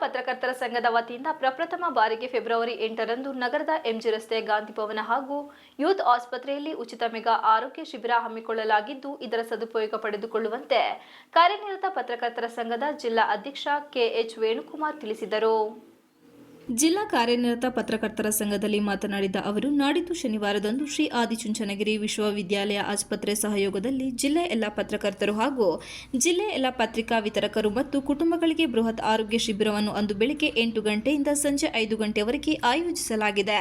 ಪತ್ರಕರ್ತರ ಸಂಘದ ವತಿಯಿಂದ ಪ್ರಪ್ರಥಮ ಬಾರಿಗೆ ಫೆಬ್ರವರಿ ಎಂಟರಂದು ನಗರದ ಎಂಜಿ ರಸ್ತೆ, ಗಾಂಧಿ ಭವನ ಹಾಗೂ ಯೂತ್ ಆಸ್ಪತ್ರೆಯಲ್ಲಿ ಉಚಿತ ಮೆಗಾ ಆರೋಗ್ಯ ಶಿಬಿರ ಹಮ್ಮಿಕೊಳ್ಳಲಾಗಿದ್ದು, ಇದರ ಸದುಪಯೋಗ ಪಡೆದುಕೊಳ್ಳುವಂತೆ ಕಾರ್ಯನಿರತ ಪತ್ರಕರ್ತರ ಸಂಘದ ಜಿಲ್ಲಾ ಅಧ್ಯಕ್ಷ ಕೆಎಚ್ ವೇಣುಕುಮಾರ್ ತಿಳಿಸಿದರು. ಜಿಲ್ಲಾ ಕಾರ್ಯನಿರತ ಪತ್ರಕರ್ತರ ಸಂಘದಲ್ಲಿ ಮಾತನಾಡಿದ ಅವರು, ನಾಡಿದ್ದು ಶನಿವಾರದಂದು ಶ್ರೀ ಆದಿಚುಂಚನಗಿರಿ ವಿಶ್ವವಿದ್ಯಾಲಯ ಆಸ್ಪತ್ರೆ ಸಹಯೋಗದಲ್ಲಿ ಜಿಲ್ಲೆ ಎಲ್ಲ ಪತ್ರಕರ್ತರು ಹಾಗೂ ಜಿಲ್ಲೆಯ ಎಲ್ಲ ಪತ್ರಿಕಾ ವಿತರಕರು ಮತ್ತು ಕುಟುಂಬಗಳಿಗೆ ಬೃಹತ್ ಆರೋಗ್ಯ ಶಿಬಿರವನ್ನು ಅಂದು ಬೆಳಗ್ಗೆ ಎಂಟು ಗಂಟೆಯಿಂದ ಸಂಜೆ ಐದು ಗಂಟೆವರೆಗೆ ಆಯೋಜಿಸಲಾಗಿದೆ.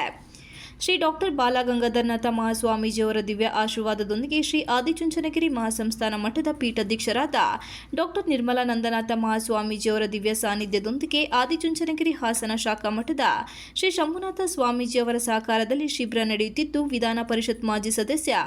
ಶ್ರೀ ಡಾಕ್ಟರ್ ಬಾಲಗಂಗಾಧರನಾಥ ಮಹಾಸ್ವಾಮೀಜಿಯವರ ದಿವ್ಯ ಆಶೀರ್ವಾದದೊಂದಿಗೆ ಶ್ರೀ ಆದಿಚುಂಚನಗಿರಿ ಮಹಾಸಂಸ್ಥಾನ ಮಠದ ಪೀಠಾಧ್ಯಕ್ಷರಾದ ಡಾಕ್ಟರ್ ನಿರ್ಮಲಾನಂದನಾಥ ಮಹಾಸ್ವಾಮೀಜಿಯವರ ದಿವ್ಯ ಸಾನ್ನಿಧ್ಯದೊಂದಿಗೆ ಆದಿಚುಂಚನಗಿರಿ ಹಾಸನ ಶಾಖಾ ಮಠದ ಶ್ರೀ ಶಂಭುನಾಥ ಸ್ವಾಮೀಜಿಯವರ ಸಹಕಾರದಲ್ಲಿ ಶಿಬಿರ ನಡೆಯುತ್ತಿದ್ದು, ವಿಧಾನ ಪರಿಷತ್ ಮಾಜಿ ಸದಸ್ಯ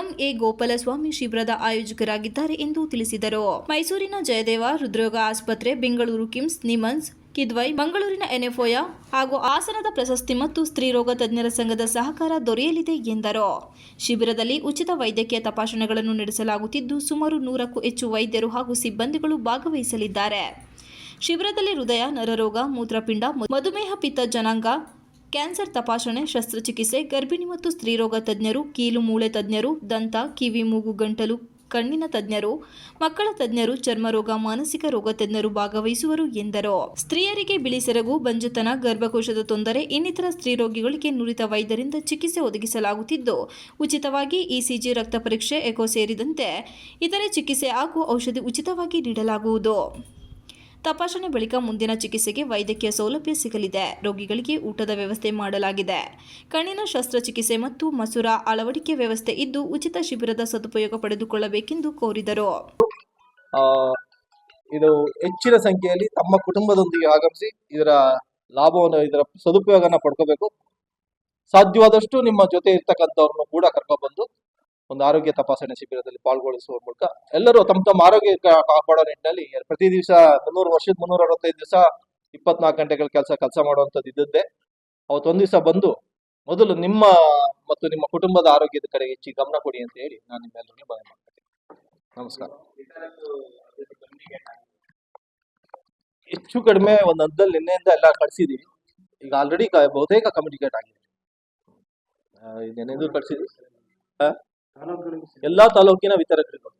ಎಂಎ ಗೋಪಾಲಸ್ವಾಮಿ ಶಿಬಿರದ ಆಯೋಜಕರಾಗಿದ್ದಾರೆ ಎಂದು ತಿಳಿಸಿದರು. ಮೈಸೂರಿನ ಜಯದೇವ ಹೃದ್ರೋಗ ಆಸ್ಪತ್ರೆ, ಬೆಂಗಳೂರು ಕಿಮ್ಸ್, ನಿಮನ್ಸ್ ಕಿದ್ವೈ, ಮಂಗಳೂರಿನ ಎನ್ಎಫ್ಒಯ ಹಾಗೂ ಆಸನದ ಪ್ರಶಸ್ತಿ ಮತ್ತು ಸ್ತ್ರೀರೋಗ ತಜ್ಞರ ಸಂಘದ ಸಹಕಾರ ದೊರೆಯಲಿದೆ ಎಂದರು. ಶಿಬಿರದಲ್ಲಿ ಉಚಿತ ವೈದ್ಯಕೀಯ ತಪಾಸಣೆಗಳನ್ನು ನಡೆಸಲಾಗುತ್ತಿದ್ದು, ಸುಮಾರು ನೂರಕ್ಕೂ ಹೆಚ್ಚು ವೈದ್ಯರು ಹಾಗೂ ಸಿಬ್ಬಂದಿಗಳು ಭಾಗವಹಿಸಲಿದ್ದಾರೆ. ಶಿಬಿರದಲ್ಲಿ ಹೃದಯ, ನರರೋಗ, ಮೂತ್ರಪಿಂಡ, ಮಧುಮೇಹ ಪಿತ್ತ ಜನಾಂಗ, ಕ್ಯಾನ್ಸರ್ ತಪಾಸಣೆ, ಶಸ್ತ್ರಚಿಕಿತ್ಸೆ, ಗರ್ಭಿಣಿ ಮತ್ತು ಸ್ತ್ರೀರೋಗ ತಜ್ಞರು, ಕೀಲು ಮೂಳೆ ತಜ್ಞರು, ದಂತ, ಕಿವಿ, ಮೂಗು, ಗಂಟಲು ಕಣ್ಣಿನ ತಜ್ಞರು, ಮಕ್ಕಳ ತಜ್ಞರು ಚರ್ಮರೋಗ ಮಾನಸಿಕ ರೋಗ ತಜ್ಞರು ಭಾಗವಹಿಸುವರು ಎಂದರು. ಸ್ತ್ರೀಯರಿಗೆ ಬಿಳಿ ಸೆರಗು, ಬಂಜುತನ, ಗರ್ಭಕೋಶದ ತೊಂದರೆ, ಇನ್ನಿತರ ಸ್ತ್ರೀರೋಗಿಗಳಿಗೆ ನುರಿತ ವೈದ್ಯರಿಂದ ಚಿಕಿತ್ಸೆ ಒದಗಿಸಲಾಗುತ್ತಿದ್ದು, ಉಚಿತವಾಗಿ ಇಸಿಜಿ ರಕ್ತ ಪರೀಕ್ಷೆ ಎಕೋ ಸೇರಿದಂತೆ ಇತರೆ ಚಿಕಿತ್ಸೆ ಹಾಗೂ ಔಷಧಿ ಉಚಿತವಾಗಿ ನೀಡಲಾಗುವುದು. ತಪಾಸಣೆ ಬಳಿಕ ಮುಂದಿನ ಚಿಕಿತ್ಸೆಗೆ ವೈದ್ಯಕೀಯ ಸೌಲಭ್ಯ ಸಿಗಲಿದೆ. ರೋಗಿಗಳಿಗೆ ಊಟದ ವ್ಯವಸ್ಥೆ ಮಾಡಲಾಗಿದೆ. ಕಣ್ಣಿನ ಶಸ್ತ್ರಚಿಕಿತ್ಸೆ ಮತ್ತು ಮಸೂರ ಅಳವಡಿಕೆ ವ್ಯವಸ್ಥೆ ಇದ್ದು ಉಚಿತ ಶಿಬಿರದ ಸದುಪಯೋಗ ಪಡೆದುಕೊಳ್ಳಬೇಕೆಂದು ಕೋರಿದರು. ಇದು ಹೆಚ್ಚಿನ ಸಂಖ್ಯೆಯಲ್ಲಿ ತಮ್ಮ ಕುಟುಂಬದೊಂದಿಗೆ ಆಗಮಿಸಿ ಇದರ ಲಾಭವನ್ನು, ಇದರ ಸದುಪಯೋಗನ ಪಡ್ಕೋಬೇಕು. ಸಾಧ್ಯವಾದಷ್ಟು ನಿಮ್ಮ ಜೊತೆ ಇರ್ತಕ್ಕಂಥವ್ರನ್ನು ಕೂಡ ಕರ್ಕೊಬಂದು ಒಂದು ಆರೋಗ್ಯ ತಪಾಸಣೆ ಶಿಬಿರದಲ್ಲಿ ಪಾಲ್ಗೊಳಿಸುವ ಮೂಲಕ ಎಲ್ಲರೂ ತಮ್ಮ ತಮ್ಮ ಆರೋಗ್ಯ ಕಾಪಾಡೋ ನಿಟ್ಟಿನಲ್ಲಿ ಪ್ರತಿ ದಿವಸ ಮುನ್ನೂರು ವರ್ಷದ ಮುನ್ನೂರ ಅರವತ್ತೈದು ದಿವಸ ಇಪ್ಪತ್ನಾಲ್ಕು ಗಂಟೆಗಳ ಕೆಲಸ ಕೆಲಸ ಮಾಡುವಂಥದ್ದು ಇದ್ದದ್ದೇ. ಅವತ್ತೊಂದು ದಿವಸ ಬಂದು ಮೊದಲು ನಿಮ್ಮ ಮತ್ತು ನಿಮ್ಮ ಕುಟುಂಬದ ಆರೋಗ್ಯದ ಕಡೆ ಹೆಚ್ಚು ಗಮನ ಕೊಡಿ ಅಂತ ಹೇಳಿ ನಾನು ನಿಮ್ಮೆಲ್ಲರಿಗೂ ಮನವಿ ಮಾಡ್ತೀನಿ ನಮಸ್ಕಾರ. ಹೆಚ್ಚು ಕಡಿಮೆ ಒಂದು ಹಂತದಲ್ಲಿ ನಿನ್ನೆಯಿಂದ ಎಲ್ಲ ಕಳಿಸಿದೀವಿ ಈಗ ಆಲ್ರೆಡಿ ಬಹುತೇಕ ಕಮ್ಯುನಿಕೇಟ್ ಆಗಿದೆ. ಆ, ಈಗ ನೆನೆದು ಕಳ್ಸಿದ್ವಿ? ಎಲ್ಲಾ ತಾಲೂಕಿನ ವಿತರಕರಿಗೂ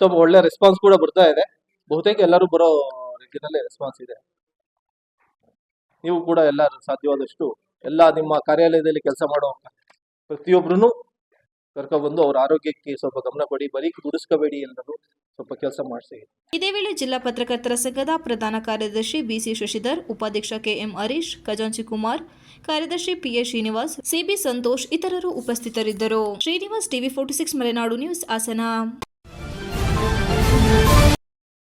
ತುಂಬ ಒಳ್ಳೆ ರೆಸ್ಪಾನ್ಸ್ ಕೂಡ ಬರ್ತಾ ಇದೆ. ಬಹುತೇಕ ಎಲ್ಲರೂ ಬರೋ ರೀತಿಯಲ್ಲಿ ರೆಸ್ಪಾನ್ಸ್ ಇದೆ. ನೀವು ಕೂಡ ಎಲ್ಲರೂ ಸಾಧ್ಯವಾದಷ್ಟು ಎಲ್ಲ ನಿಮ್ಮ ಕಾರ್ಯಾಲಯದಲ್ಲಿ ಕೆಲಸ ಮಾಡುವಂತ ಪ್ರತಿಯೊಬ್ಬರೂ ಕರ್ಕೊಬಂದು ಅವ್ರ ಆರೋಗ್ಯಕ್ಕೆ ಸ್ವಲ್ಪ ಗಮನ ಕೊಡಿ, ಬರೀ ದುಡಿಸ್ಕೋಬೇಡಿ ಎಲ್ಲರೂ ಸ್ವಲ್ಪ ಕೆಲಸ ಮಾಡಿಸಿ. ಇದೇ ವೇಳೆ ಜಿಲ್ಲಾ ಪತ್ರಕರ್ತರ ಸಂಘದ ಪ್ರಧಾನ ಕಾರ್ಯದರ್ಶಿ ಬಿಸಿ ಶಶಿಧರ್, ಉಪಾಧ್ಯಕ್ಷ ಕೆಎಂ ಹರೀಶ್, ಖಜಾಂಚಿ ಕುಮಾರ್, ಕಾರ್ಯದರ್ಶಿ ಪಿಎ ಶ್ರೀನಿವಾಸ್ ಸಿಬಿ ಸಂತೋಷ್ ಇತರರು ಉಪಸ್ಥಿತರಿದ್ದರು. Srinivas TV forty six Malenadu news Hassan.